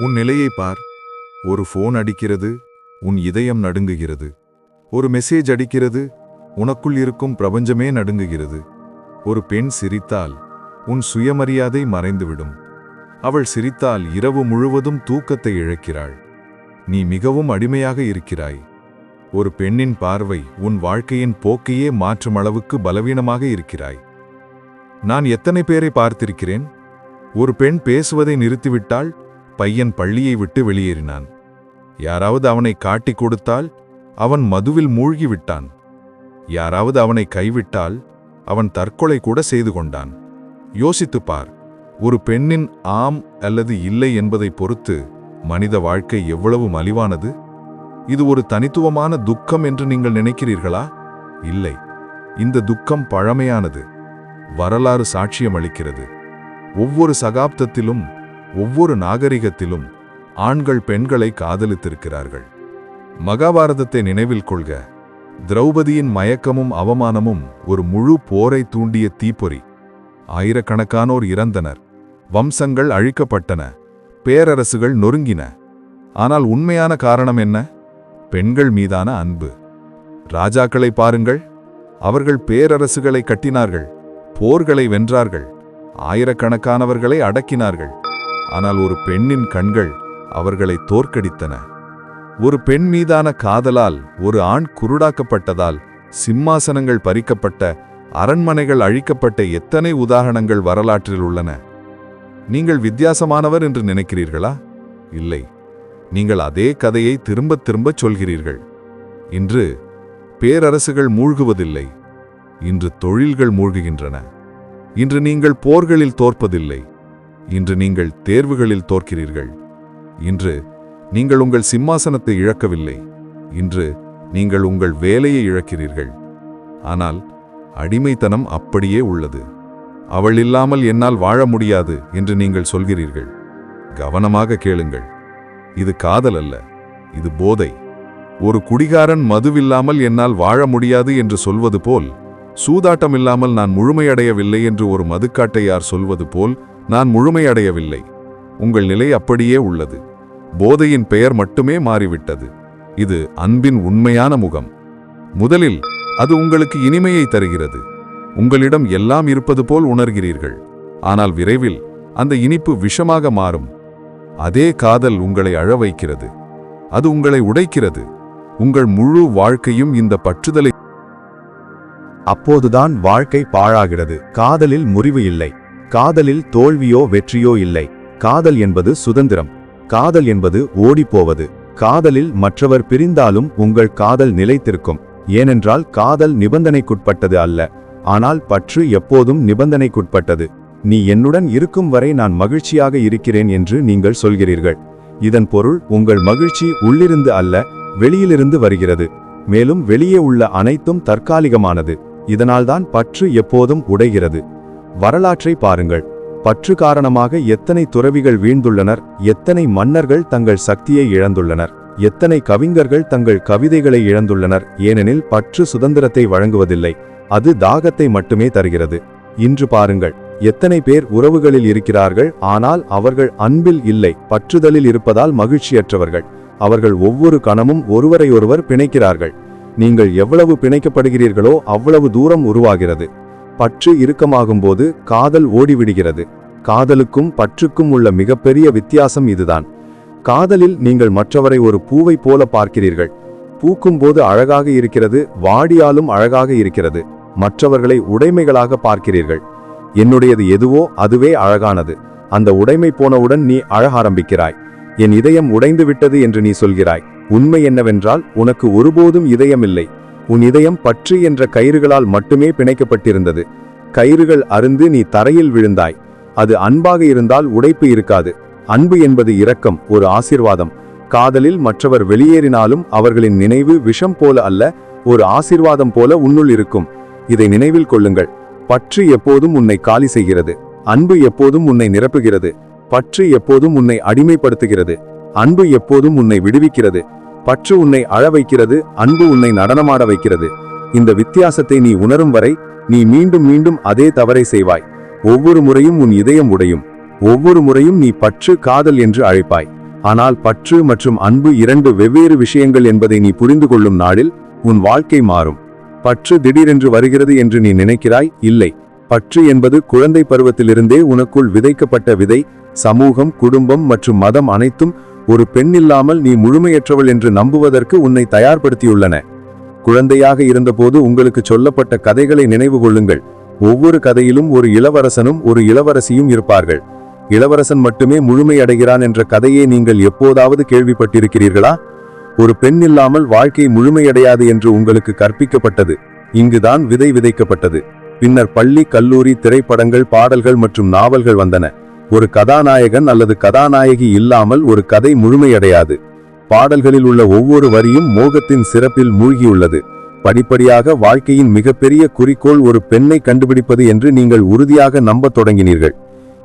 உன் நிலையை பார். ஒரு ஃபோன் அடிக்கிறது உன் இதயம் நடுங்குகிறது. ஒரு மெசேஜ் அடிக்கிறது உனக்குள் இருக்கும் பிரபஞ்சமே நடுங்குகிறது. ஒரு பெண் சிரித்தால் உன் சுயமரியாதை மறைந்துவிடும். அவள் சிரித்தால் இரவு முழுவதும் தூக்கத்தை இழக்கிறாள். நீ மிகவும் அடிமையாக இருக்கிறாய். ஒரு பெண்ணின் பார்வை உன் வாழ்க்கையின் போக்கையே மாற்றும் அளவுக்கு பலவீனமாக இருக்கிறாய். நான் எத்தனை பேரை பார்த்திருக்கிறேன்? ஒரு பெண் பேசுவதை நிறுத்திவிட்டால் பையன் பள்ளியை விட்டு வெளியேறினான். யாராவது அவனை காட்டிக் கொடுத்தால் அவன் மதுவில் மூழ்கி விட்டான் யாராவது அவனை கைவிட்டால் அவன் தற்கொலை கூட செய்து கொண்டான். யோசித்துப் பார் ஒரு பெண்ணின் ஆம் அல்லது இல்லை என்பதை பொறுத்து மனித வாழ்க்கை எவ்வளவு மலிவானது? இது ஒரு தனித்துவமான துக்கம் என்று நீங்கள் நினைக்கிறீர்களா? இல்லை. இந்த துக்கம் பழமையானது. வரலாறு சாட்சியமளிக்கிறது. ஒவ்வொரு சகாப்தத்திலும் ஒவ்வொரு நாகரிகத்திலும் ஆண்கள் பெண்களை காதலித்திருக்கிறார்கள். மகாபாரதத்தை நினைவில் கொள்க. திரௌபதியின் மயக்கமும் அவமானமும் ஒரு முழு போரை தூண்டிய தீப்பொறி. ஆயிரக்கணக்கானோர் இறந்தனர். வம்சங்கள் அழிக்கப்பட்டன. பேரரசுகள் நொறுங்கின. ஆனால் உண்மையான காரணம் என்ன? பெண்கள் மீதான அன்பு. ராஜாக்களை பாருங்கள். அவர்கள் பேரரசுகளை கட்டினார்கள். போர்களை வென்றார்கள். ஆயிரக்கணக்கானவர்களை அடக்கினார்கள். ஆனால் ஒரு பெண்ணின் கண்கள் அவர்களை தோற்கடித்தன. ஒரு பெண் மீதான காதலால் ஒரு ஆண் குருடாக்கப்பட்டதால் சிம்மாசனங்கள் பறிக்கப்பட்ட அரண்மனைகள் அழிக்கப்பட்ட எத்தனை உதாரணங்கள் வரலாற்றில் உள்ளன. நீங்கள் வித்தியாசமானவர் என்று நினைக்கிறீர்களா? இல்லை. நீங்கள் அதே கதையை திரும்பத் திரும்பச் சொல்கிறீர்கள். இன்று பேரரசுகள் மூழ்குவதில்லை. இன்று தொழில்கள் மூழ்குகின்றன. இன்று நீங்கள் போர்களில் தோற்பதில்லை. இன்று நீங்கள் தேர்வுகளில் தோற்கிறீர்கள். இன்று நீங்கள் உங்கள் சிம்மாசனத்தை இழக்கவில்லை. இன்று நீங்கள் உங்கள் வேலையை இழக்கிறீர்கள். ஆனால் அடிமைத்தனம் அப்படியே உள்ளது. அவள் இல்லாமல் என்னால் வாழ முடியாது என்று நீங்கள் சொல்கிறீர்கள். கவனமாக கேளுங்கள். இது காதல் அல்ல. இது போதை. ஒரு குடிகாரன் மதுவில்லாமல் என்னால் வாழ முடியாது என்று சொல்வது போல் சூதாட்டம் இல்லாமல் நான் முழுமையடையவில்லை என்று ஒரு மதுக்காட்டையார் சொல்வது போல் நான் முழுமையடையவில்லை. உங்கள் நிலை அப்படியே உள்ளது. போதையின் பெயர் மட்டுமே மாறிவிட்டது. இது அன்பின் உண்மையான முகம். முதலில் அது உங்களுக்கு இனிமையை தருகிறது. உங்களிடம் எல்லாம் இருப்பது போல் உணர்கிறீர்கள். ஆனால் விரைவில் அந்த இனிப்பு விஷமாக மாறும். அதே காதல் உங்களை அழ வைக்கிறது. அது உங்களை உடைக்கிறது. உங்கள் முழு வாழ்க்கையும் இந்த பற்றுதலை அப்போதுதான் வாழ்க்கை பாழாகிறது. காதலில் முறிவு இல்லை. காதலில் தோல்வியோ வெற்றியோ இல்லை. காதல் என்பது சுதந்திரம். காதல் என்பது ஓடிப்போவது. காதலில் மற்றவர் பிரிந்தாலும் உங்கள் காதல் நிலைத்திருக்கும். ஏனென்றால் காதல் நிபந்தனைக்குட்பட்டது அல்ல. ஆனால் பற்று எப்போதும் நிபந்தனைக்குட்பட்டது. நீ என்னுடன் இருக்கும் வரை நான் மகிழ்ச்சியாக இருக்கிறேன் என்று நீங்கள் சொல்கிறீர்கள். இதன் பொருள் உங்கள் மகிழ்ச்சி உள்ளிருந்து அல்ல வெளியிலிருந்து வருகிறது. மேலும் வெளியே உள்ள அனைத்தும் தற்காலிகமானது. இதனால்தான் பற்று எப்போதும் உடைகிறது. வரலாற்றை பாருங்கள். பற்று காரணமாக எத்தனை துறவிகள் வீழ்ந்துள்ளனர் எத்தனை மன்னர்கள் தங்கள் சக்தியை இழந்துள்ளனர் எத்தனை கவிஞர்கள் தங்கள் கவிதைகளை இழந்துள்ளனர் ஏனெனில் பற்று சுதந்திரத்தை வழங்குவதில்லை அது தாகத்தை மட்டுமே தருகிறது. இன்று பாருங்கள் எத்தனை பேர் உறவுகளில் இருக்கிறார்கள் ஆனால் அவர்கள் அன்பில் இல்லை பற்றுதலில் இருப்பதால் மகிழ்ச்சியற்றவர்கள். அவர்கள் ஒவ்வொரு கணமும் ஒருவரையொருவர் பிணைக்கிறார்கள். நீங்கள் எவ்வளவு பிணைக்கப்படுகிறீர்களோ அவ்வளவு தூரம் உருவாகிறது. பற்று இறுக்கமாகும்போது காதல் ஓடிவிடுகிறது. காதலுக்கும் பற்றுக்கும் உள்ள மிகப்பெரிய வித்தியாசம் இதுதான். காதலில் நீங்கள் மற்றவரை ஒரு பூவை போல பார்க்கிறீர்கள். பூக்கும்போது அழகாக இருக்கிறது வாடியாலும் அழகாக இருக்கிறது. மற்றவர்களை உடைமைகளாக பார்க்கிறீர்கள். என்னுடையது எதுவோ அதுவே அழகானது. அந்த உடைமை போனவுடன் நீ அழக ஆரம்பிக்கிறாய். என் இதயம் உடைந்து விட்டது என்று நீ சொல்கிறாய். உண்மை என்னவென்றால் உனக்கு ஒருபோதும் இதயமில்லை. உன் இதயம் பற்று என்ற கயிறுகளால் மட்டுமே பிணைக்கப்பட்டிருந்தது. கயிறுகள் அருந்து நீ தரையில் விழுந்தாய். அது அன்பாக இருந்தால் உடைப்பு இருக்காது. அன்பு என்பது இரக்கம் ஒரு ஆசிர்வாதம். காதலில் மற்றவர் வெளியேறினாலும் அவர்களின் நினைவு விஷம் போல அல்ல ஒரு ஆசிர்வாதம் போல உன்னுள் இருக்கும். இதை நினைவில் கொள்ளுங்கள். பற்று எப்போதும் உன்னை காலி செய்கிறது. அன்பு எப்போதும் உன்னை நிரப்புகிறது. பற்று எப்போதும் உன்னை அடிமைப்படுத்துகிறது. அன்பு எப்போதும் உன்னை விடுவிக்கிறது. பற்று உன்னை அழ வைக்கிறது அன்பு உன்னை நடனமாட வைக்கிறது. இந்த வித்தியாசத்தை நீ உணரும் வரை நீ மீண்டும் மீண்டும் அதே தவறை செய்வாய். ஒவ்வொரு முறையும் உன் இதயம் உடையும். ஒவ்வொரு முறையும் நீ பற்று காதல் என்று அழைப்பாய். ஆனால் பற்று மற்றும் அன்பு இரண்டு வெவ்வேறு விஷயங்கள் என்பதை நீ புரிந்து கொள்ளும் நாளில் உன் வாழ்க்கை மாறும். பற்று திடீரென்று வருகிறது என்று நீ நினைக்கிறாய்? இல்லை. பற்று என்பது குழந்தை பருவத்திலிருந்தே உனக்குள் விதைக்கப்பட்ட விதை சமூகம் குடும்பம் மற்றும் மதம் அனைத்தும் ஒரு பெண் இல்லாமல் நீ முழுமையற்றவள் என்று நம்புவதற்கு உன்னை தயார்படுத்தியுள்ளன. குழந்தையாக இருந்தபோது உங்களுக்கு சொல்லப்பட்ட கதைகளை நினைவு கொள்ளுங்கள். ஒவ்வொரு கதையிலும் ஒரு இளவரசனும் ஒரு இளவரசியும் இருப்பார்கள். இளவரசன் மட்டுமே முழுமையடைகிறான் என்ற கதையை நீங்கள் எப்போதாவது கேள்விப்பட்டிருக்கிறீர்களா? ஒரு பெண் இல்லாமல் வாழ்க்கை முழுமையடையாது என்று உங்களுக்கு கற்பிக்கப்பட்டது. இங்குதான் விதை விதைக்கப்பட்டது. பின்னர் பள்ளி கல்லூரி திரைப்படங்கள் பாடல்கள் மற்றும் நாவல்கள் வந்தன. ஒரு கதாநாயகன் அல்லது கதாநாயகி இல்லாமல் ஒரு கதை முழுமையடையாது. பாடல்களில் உள்ள ஒவ்வொரு வரியும் மோகத்தின் சிறப்பில் மூழ்கியுள்ளது. படிப்படியாக வாழ்க்கையின் மிகப்பெரிய குறிக்கோள் ஒரு பெண்ணை கண்டுபிடிப்பது என்று நீங்கள் உறுதியாக நம்பத் தொடங்கினீர்கள்.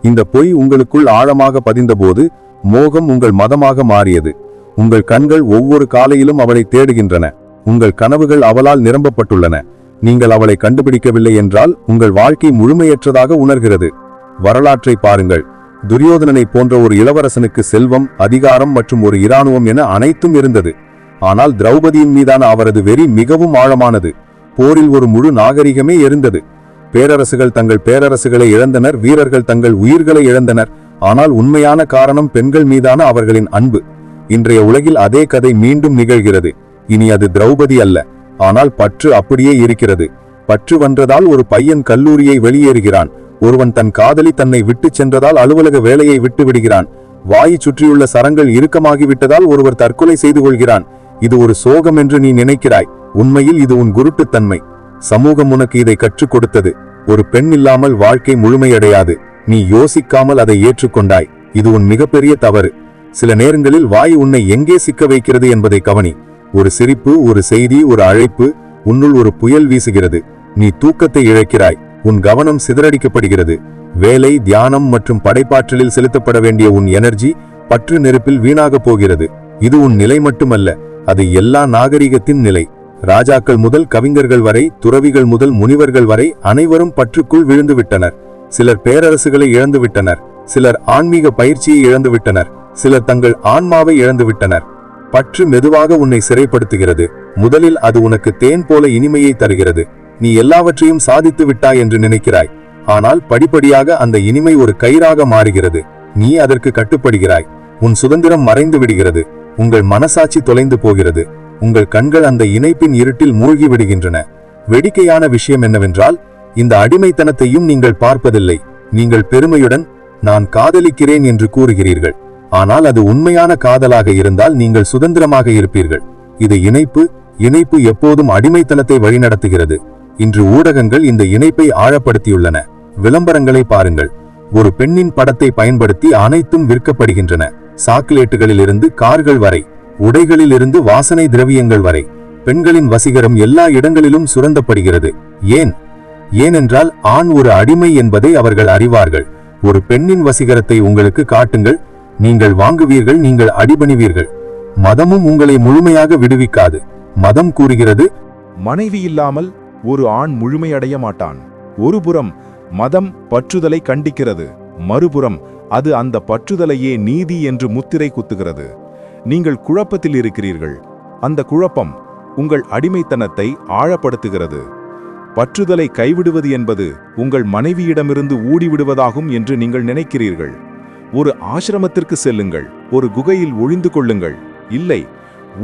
இந்த பொய் உங்களுக்குள் ஆழமாக பதிந்தபோது மோகம் உங்கள் மதமாக மாறியது. உங்கள் கண்கள் ஒவ்வொரு காலையிலும் அவளை தேடுகின்றன. உங்கள் கனவுகள் அவளால் நிரம்பப்பட்டுள்ளன. நீங்கள் அவளை கண்டுபிடிக்கவில்லை என்றால் உங்கள் வாழ்க்கை முழுமையற்றதாக உணர்கிறது. வரலாற்றை பாருங்கள். துரியோதனனை போன்ற ஒரு இளவரசனுக்கு செல்வம் அதிகாரம் மற்றும் ஒரு இராணுவம் என அனைத்தும் இருந்தது. ஆனால் திரௌபதியின் மீதான அவரது வெறி மிகவும் ஆழமானது. போரில் ஒரு முழு நாகரிகமே இருந்தது. பேரரசுகள் தங்கள் பேரரசுகளை இழந்தனர் வீரர்கள் தங்கள் உயிர்களை இழந்தனர். ஆனால் உண்மையான காரணம் பெண்கள் மீதான அவர்களின் அன்பு. இன்றைய உலகில் அதே கதை மீண்டும் நிகழ்கிறது. இனி அது திரௌபதி அல்ல. ஆனால் பற்று அப்படியே இருக்கிறது. பற்று வன்றதால் ஒரு பையன் கல்லூரியை வெளியேறுகிறான். ஒருவன் தன் காதலி தன்னை விட்டுச் சென்றதால் அலுவலக வேலையை விட்டு விடுகிறான் வாயை சுற்றியுள்ள சரங்கள் இறுக்கமாகிவிட்டதால் ஒருவர் தற்கொலை செய்து கொள்கிறான். இது ஒரு சோகம் என்று நீ நினைக்கிறாய். உண்மையில் இது உன் குருட்டுத்தன்மை. சமூகம் உனக்கு இதை கற்றுக் கொடுத்தது. ஒரு பெண் இல்லாமல் வாழ்க்கை முழுமையடையாது. நீ யோசிக்காமல் அதை ஏற்றுக்கொண்டாய். இது உன் மிகப்பெரிய தவறு. சில நேரங்களில் வாய் உன்னை எங்கே சிக்க வைக்கிறது என்பதை கவனி. ஒரு சிரிப்பு ஒரு செய்தி ஒரு அழைப்பு உன்னுள் ஒரு புயல் வீசுகிறது. நீ தூக்கத்தை இழக்கிறாய். உன் கவனம் சிதறடிக்கப்படுகிறது. வேலை தியானம் மற்றும் படைப்பாற்றலில் செலுத்தப்பட வேண்டிய உன் எனர்ஜி பற்று நெருப்பில் வீணாகப் போகிறது. இது உன் நிலை மட்டுமல்ல அது எல்லா நாகரிகத்தின் நிலை. ராஜாக்கள் முதல் கவிஞர்கள் வரை துறவிகள் முதல் முனிவர்கள் வரை அனைவரும் பற்றுக்குள் விழுந்து விட்டனர் சிலர் பேரரசுகளை இழந்துவிட்டனர். சிலர் ஆன்மீக பயிற்சியை இழந்துவிட்டனர். சிலர் தங்கள் ஆன்மாவை இழந்துவிட்டனர். பற்று மெதுவாக உன்னை சிறைப்படுத்துகிறது. முதலில் அது உனக்கு தேன் போல இனிமையை தருகிறது. நீ எல்லாவற்றையும் சாதித்து விட்டாய் என்று நினைக்கிறாய். ஆனால் படிப்படியாக அந்த இனிமை ஒரு கயிறாக மாறுகிறது. நீ அதற்கு கட்டுப்படுகிறாய். உன் சுதந்திரம் மறைந்து விடுகிறது. உங்கள் மனசாட்சி தொலைந்து போகிறது. உங்கள் கண்கள் அந்த இணைப்பின் இருட்டில் மூழ்கி விடுகின்றன. வேடிக்கையான விஷயம் என்னவென்றால் இந்த அடிமைத்தனத்தையும் நீங்கள் பார்ப்பதில்லை. நீங்கள் பெருமையுடன் நான் காதலிக்கிறேன் என்று கூறுகிறீர்கள். ஆனால் அது உண்மையான காதலாக இருந்தால் நீங்கள் சுதந்திரமாக இருப்பீர்கள். இது இணைப்பு இணைப்பு எப்போதும் அடிமைத்தனத்தை வழிநடத்துகிறது. இன்று ஊடகங்கள் இந்த இணைப்பை ஆழப்படுத்தியுள்ளன. விளம்பரங்களை பாருங்கள். ஒரு பெண்ணின் படத்தை பயன்படுத்தி அனைத்தும் விற்கப்படுகின்றன. சாக்லேட்டுகளிலிருந்து கார்கள் வரை உடைகளிலிருந்து வாசனை திரவியங்கள் வரை பெண்களின் வசீகரம் எல்லா இடங்களிலும் சுரந்தப்படுகிறது ஏன்? ஏனென்றால் ஆண் ஒரு அடிமை என்பதை அவர்கள் அறிவார்கள். ஒரு பெண்ணின் வசீகரத்தை உங்களுக்கு காட்டுங்கள். நீங்கள் வாங்குவீர்கள் நீங்கள் அடிபணிவீர்கள். மதமும் உங்களை முழுமையாக விடுவிக்காது. மதம் கூறுகிறது மனைவி இல்லாமல் ஒரு ஆண் முழுமையடைய மாட்டான். ஒருபுறம் மதம் பற்றுதலை கண்டிக்கிறது மறுபுறம் அது அந்த பற்றுதலையே நீதி என்று முத்திரை குத்துகிறது. நீங்கள் குழப்பத்தில் இருக்கிறீர்கள். அந்த குழப்பம் உங்கள் அடிமைத்தனத்தை ஆழப்படுத்துகிறது. பற்றுதலை கைவிடுவது என்பது உங்கள் மனைவியிடமிருந்து ஊடிவிடுவதாகும் என்று நீங்கள் நினைக்கிறீர்கள். ஒரு ஆசிரமத்திற்கு செல்லுங்கள் ஒரு குகையில் ஒளிந்து கொள்ளுங்கள். இல்லை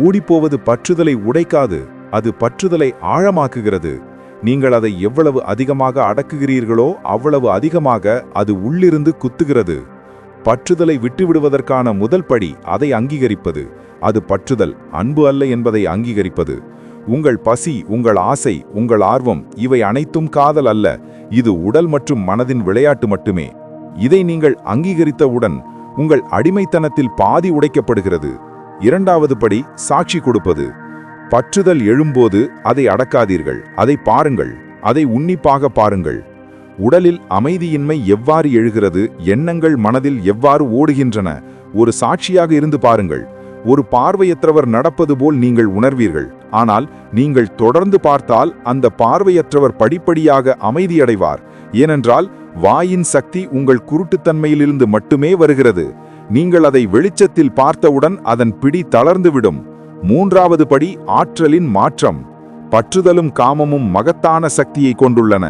ஊடிப்போவது பற்றுதலை உடைக்காது. அது பற்றுதலை ஆழமாக்குகிறது. நீங்கள் அதை எவ்வளவு அதிகமாக அடக்குகிறீர்களோ அவ்வளவு அதிகமாக அது உள்ளிருந்து குத்துகிறது. பற்றுதலை விட்டுவிடுவதற்கான முதல் படி அதை அங்கீகரிப்பது. அது பற்றுதல் அன்பு அல்ல என்பதை அங்கீகரிப்பது. உங்கள் பசி உங்கள் ஆசை உங்கள் ஆர்வம் இவை அனைத்தும் காதல் அல்ல. இது உடல் மற்றும் மனதின் விளையாட்டு மட்டுமே. இதை நீங்கள் அங்கீகரித்தவுடன் உங்கள் அடிமைத்தனத்தில் பாதி உடைக்கப்படுகிறது. இரண்டாவது படி சாட்சி கொடுப்பது. பற்றுதல் எழும்போது அதை அடக்காதீர்கள். அதை பாருங்கள். அதை உன்னிப்பாக பாருங்கள். உடலில் அமைதியின்மை எவ்வாறு எழுகிறது? எண்ணங்கள் மனதில் எவ்வாறு ஓடுகின்றன? ஒரு சாட்சியாக இருந்து பாருங்கள். ஒரு பார்வையற்றவர் நடப்பது போல் நீங்கள் உணர்வீர்கள். ஆனால் நீங்கள் தொடர்ந்து பார்த்தால் அந்த பார்வையற்றவர் படிப்படியாக அமைதியடைவார். ஏனென்றால் வாயின் சக்தி உங்கள் குருட்டுத்தன்மையிலிருந்து மட்டுமே வருகிறது. நீங்கள் அதை வெளிச்சத்தில் பார்த்தவுடன் அதன் பிடி தளர்ந்துவிடும் மூன்றாவது படி ஆற்றலின் மாற்றம். பற்றுதலும் காமமும் மகத்தான சக்தியை கொண்டுள்ளன.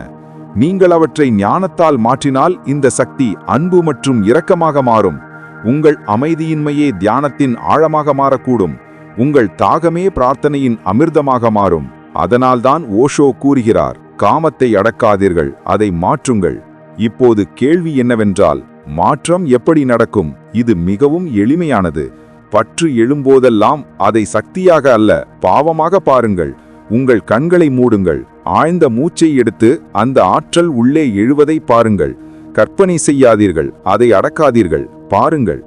நீங்கள் அவற்றை ஞானத்தால் மாற்றினால் இந்த சக்தி அன்பு மற்றும் இரக்கமாக மாறும். உங்கள் அமைதியின்மையே தியானத்தின் ஆழமாக மாறக்கூடும். உங்கள் தாகமே பிரார்த்தனையின் அமிர்தமாக மாறும். அதனால்தான் ஓஷோ கூறுகிறார் காமத்தை அடக்காதீர்கள் அதை மாற்றுங்கள். இப்போது கேள்வி என்னவென்றால் மாற்றம் எப்படி நடக்கும்? இது மிகவும் எளிமையானது. பற்று எழும்போதெல்லாம் அதை சக்தியாக அல்ல பாவமாக பாருங்கள். உங்கள் கண்களை மூடுங்கள். ஆழ்ந்த மூச்சை எடுத்து அந்த ஆற்றல் உள்ளே எழுவதை பாருங்கள். கற்பனை செய்யாதீர்கள் அதை அடக்காதீர்கள் பாருங்கள்.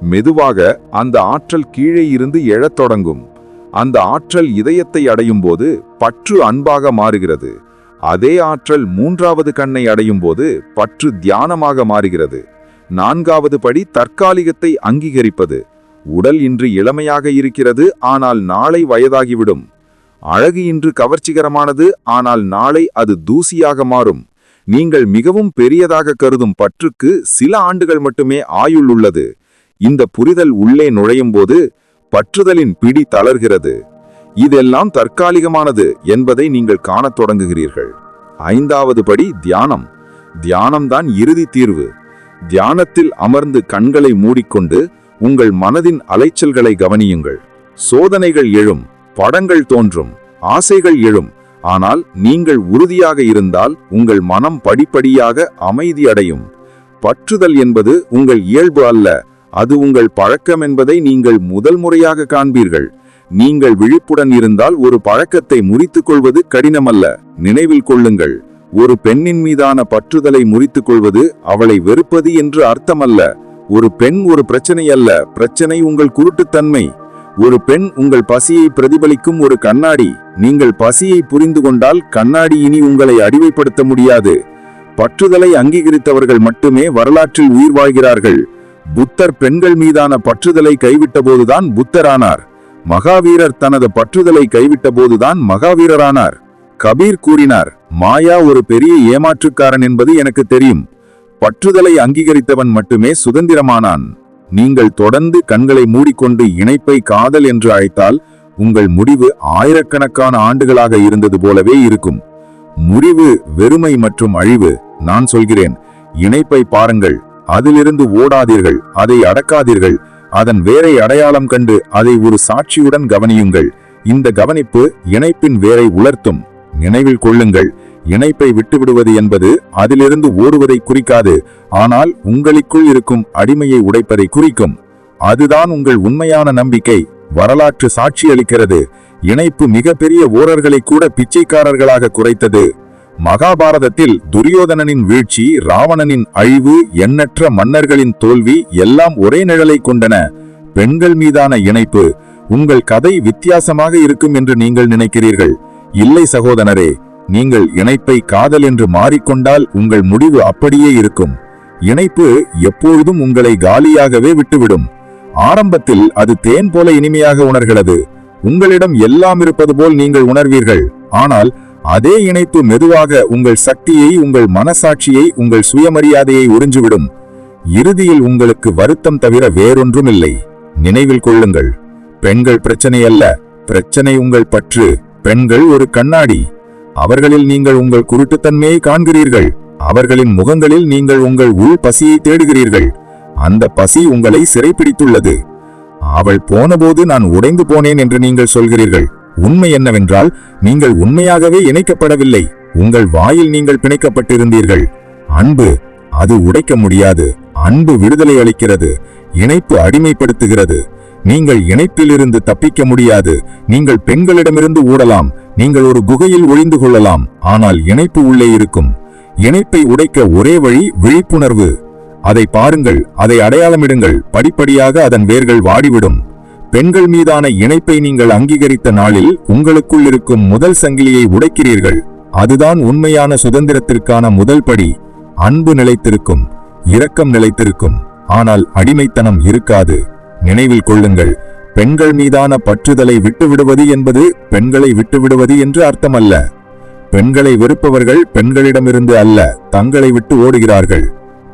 மெதுவாக அந்த ஆற்றல் கீழே இருந்து எழத் தொடங்கும். அந்த ஆற்றல் இதயத்தை அடையும் போது பற்று அன்பாக மாறுகிறது. அதே ஆற்றல் மூன்றாவது கண்ணை அடையும் போது பற்று தியானமாக மாறுகிறது. நான்காவது படி தற்காலிகத்தை அங்கீகரிப்பது. உடல் இன்று இளமையாக இருக்கிறது ஆனால் நாளை வயதாகிவிடும். அழகு இன்று கவர்ச்சிகரமானது ஆனால் நாளை அது தூசியாக மாறும். நீங்கள் மிகவும் பெரியதாக கருதும் பற்றுக்கு சில ஆண்டுகள் மட்டுமே ஆயுள் உள்ளது. இந்த புரிதல் உள்ளே நுழையும் போது பற்றுதலின் பிடி தளர்கிறது. இதெல்லாம் தற்காலிகமானது என்பதை நீங்கள் காணத் தொடங்குகிறீர்கள். ஐந்தாவது படி தியானம். தியானம்தான் இறுதி தீர்வு. தியானத்தில் அமர்ந்து கண்களை மூடிக்கொண்டு உங்கள் மனதின் அலைச்சல்களை கவனியுங்கள். சோதனைகள் எழும் படங்கள் தோன்றும் ஆசைகள் எழும். ஆனால் நீங்கள் உறுதியாக இருந்தால் உங்கள் மனம் படிப்படியாக அமைதி அடையும். பற்றுதல் என்பது உங்கள் இயல்பு அல்ல அது உங்கள் பழக்கம் என்பதை நீங்கள் முதல் முறையாக காண்பீர்கள். நீங்கள் விழிப்புடன் இருந்தால் ஒரு பழக்கத்தை முறித்துக் கொள்வது கடினமல்ல. நினைவில் கொள்ளுங்கள் ஒரு பெண்ணின் மீதான பற்றுதலை முறித்துக் கொள்வது அவளை வெறுப்பது என்று அர்த்தமல்ல. ஒரு பெண் ஒரு பிரச்சனை அல்ல. பிரச்சனை உங்கள் குருட்டுத்தன்மை. ஒரு பெண் உங்கள் பசியை பிரதிபலிக்கும் ஒரு கண்ணாடி. நீங்கள் பசியை புரிந்து கொண்டால் கண்ணாடி இனி உங்களை அடிமைப்படுத்த முடியாது. பற்றுதலை அங்கீகரித்தவர்கள் மட்டுமே வரலாற்றில் உயிர் வாழ்கிறார்கள். புத்தர் பெண்கள் மீதான பற்றுதலை கைவிட்டபோதுதான் புத்தரானார். மகாவீரர் தனது பற்றுதலை கைவிட்டபோதுதான் மகாவீரரானார். கபீர் கூறினார் மாயா ஒரு பெரிய ஏமாற்றுக்காரன் என்பது எனக்கு தெரியும். பற்றுதலை அங்கீகரித்தவன் மட்டுமே சுதந்திரமானான். நீங்கள் தொடர்ந்து கண்களை மூடிக்கொண்டு இணைப்பை காதல் என்று அழைத்தால் உங்கள் முடிவு ஆயிரக்கணக்கான ஆண்டுகளாக இருந்தது போலவே இருக்கும். முடிவு வெறுமை மற்றும் அழிவு நான் சொல்கிறேன். இணைப்பை பாருங்கள். அதிலிருந்து ஓடாதீர்கள். அதை அடக்காதீர்கள். அதன் வேரை அடையாளம் கண்டு அதை ஒரு சாட்சியுடன் கவனியுங்கள். இந்த கவனிப்பு இணைப்பின் வேரை உலர்த்தும். நினைவில் கொள்ளுங்கள். இணைப்பை விட்டுவிடுவது என்பது அதிலிருந்து ஓடுவதை குறிக்காது. ஆனால் உங்களுக்குள் இருக்கும் அடிமையை உடைப்பதை குறிக்கும். அதுதான் உங்கள் உண்மையான நம்பிக்கை. வரலாற்று சாட்சி அளிக்கிறது. இணைப்பு மிகப்பெரிய ஓரர்களை கூட பிச்சைக்காரர்களாக குறைத்தது. மகாபாரதத்தில் துரியோதனனின் வீழ்ச்சி ராவணனின் அழிவு எண்ணற்ற மன்னர்களின் தோல்வி எல்லாம் ஒரே நிழலை கொண்டன. பெண்கள் மீதான இணைப்பு. உங்கள் கதை வித்தியாசமாக இருக்கும் என்று நீங்கள் நினைக்கிறீர்கள். இல்லை சகோதரரே நீங்கள் இணைப்பை காதல் என்று மாறிக்கொண்டால் உங்கள் முடிவு அப்படியே இருக்கும். இணைப்பு எப்பொழுதும் உங்களை காலியாகவே விட்டுவிடும். ஆரம்பத்தில் அது தேன் போல இனிமையாக உணர்கிறது. உங்களிடம் எல்லாம் இருப்பது போல் நீங்கள் உணர்வீர்கள். ஆனால் அதே இணைப்பு மெதுவாக உங்கள் சக்தியை உங்கள் மனசாட்சியை உங்கள் சுயமரியாதையை உறிஞ்சிவிடும். இறுதியில் உங்களுக்கு வருத்தம் தவிர வேறொன்றும் இல்லை நினைவில் கொள்ளுங்கள். பெண்கள் பிரச்சனை அல்ல பிரச்சனை உங்கள் பற்று. பெண்கள் ஒரு கண்ணாடி. அவர்களில் நீங்கள் உங்கள் குருட்டுத்தன்மையை காண்கிறீர்கள். அவர்களின் முகங்களில் நீங்கள் உங்கள் உள் பசியை தேடுகிறீர்கள். அந்த பசி உங்களை சிறைப்பிடித்துள்ளது அவள் போனபோது நான் உடைந்து போனேன் என்று நீங்கள் சொல்கிறீர்கள். உண்மை என்னவென்றால் நீங்கள் உண்மையாகவே இணைக்கப்படவில்லை. உங்கள் வாயில் நீங்கள் பிணைக்கப்பட்டிருந்தீர்கள். அன்பு அது உடைக்க முடியாது. அன்பு விடுதலை அளிக்கிறது. இணைப்பு அடிமைப்படுத்துகிறது. நீங்கள் இணைப்பிலிருந்து தப்பிக்க முடியாது. நீங்கள் பெண்களிடமிருந்து ஊடலாம். நீங்கள் ஒரு குகையில் ஒளிந்து கொள்ளலாம் ஆனால் இணைப்பு உள்ளே இருக்கும். இணைப்பை உடைக்க ஒரே வழி விழிப்புணர்வு. அதை பாருங்கள் அதை அடையாளமிடுங்கள் படிப்படியாக அதன் வேர்கள் வாடிவிடும். பெண்கள் மீதான இணைப்பை நீங்கள் அங்கீகரித்த நாளில் உங்களுக்குள் இருக்கும் முதல் சங்கிலியை உடைக்கிறீர்கள். அதுதான் உண்மையான சுதந்திரத்திற்கான முதல் படி. அன்பு நிலைத்திருக்கும் இரக்கம் நிலைத்திருக்கும். ஆனால் அடிமைத்தனம் இருக்காது. நினைவில் கொள்ளுங்கள் பெண்கள் மீதான பற்றுதலை விட்டுவிடுவது என்பது பெண்களை விட்டுவிடுவது என்று அர்த்தமல்ல. பெண்களை வெறுப்பவர்கள் பெண்களிடமிருந்து அல்ல தங்களை விட்டு ஓடுகிறார்கள்.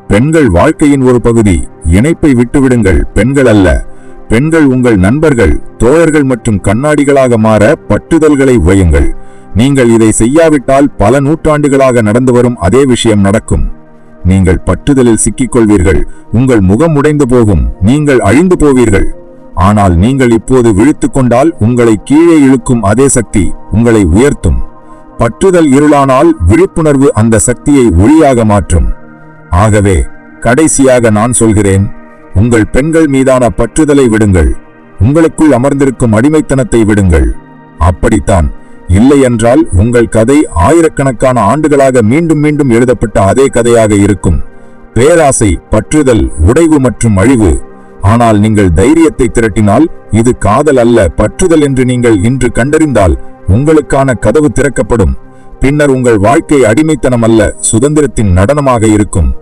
பெண்கள் வாழ்க்கையின் ஒரு பகுதி இணைப்பை விட்டுவிடுங்கள் பெண்கள் அல்ல. பெண்கள் உங்கள் நண்பர்கள் தோழர்கள் மற்றும் கண்ணாடிகளாக மாற பட்டுதல்களை உயுங்கள் நீங்கள் இதை செய்யாவிட்டால் பல நூற்றாண்டுகளாக நடந்து வரும் அதே விஷயம் நடக்கும். நீங்கள் பட்டுதலில் சிக்கிக்கொள்வீர்கள் உங்கள் முகம் உடைந்து போகும் நீங்கள் அழிந்து போவீர்கள். ஆனால் நீங்கள் இப்போது விழித்துக் கொண்டால் உங்களை கீழே இழுக்கும் அதே சக்தி உங்களை உயர்த்தும். பற்றுதல் இருளானால் விழிப்புணர்வு அந்த சக்தியை ஒளியாக மாற்றும். ஆகவே கடைசியாக நான் சொல்கிறேன் உங்கள் பெண்கள் மீதான பற்றுதலை விடுங்கள். உங்களுக்குள் அமர்ந்திருக்கும் அடிமைத்தனத்தை விடுங்கள். அப்படித்தான். இல்லை என்றால் உங்கள் கதை ஆயிரக்கணக்கான ஆண்டுகளாக மீண்டும் மீண்டும் எழுதப்பட்ட அதே கதையாக இருக்கும். பேராசை பற்றுதல் உடைவு மற்றும் அழிவு ஆனால் நீங்கள் தைரியத்தை திரட்டினால் இது காதல் அல்ல பற்றுதல் என்று நீங்கள் இன்று கண்டறிந்தால் உங்களுக்கான கதவு திறக்கப்படும். பின்னர் உங்கள் வாழ்க்கை அடிமைத்தனம் அல்ல சுதந்திரத்தின் நடனமாக இருக்கும்.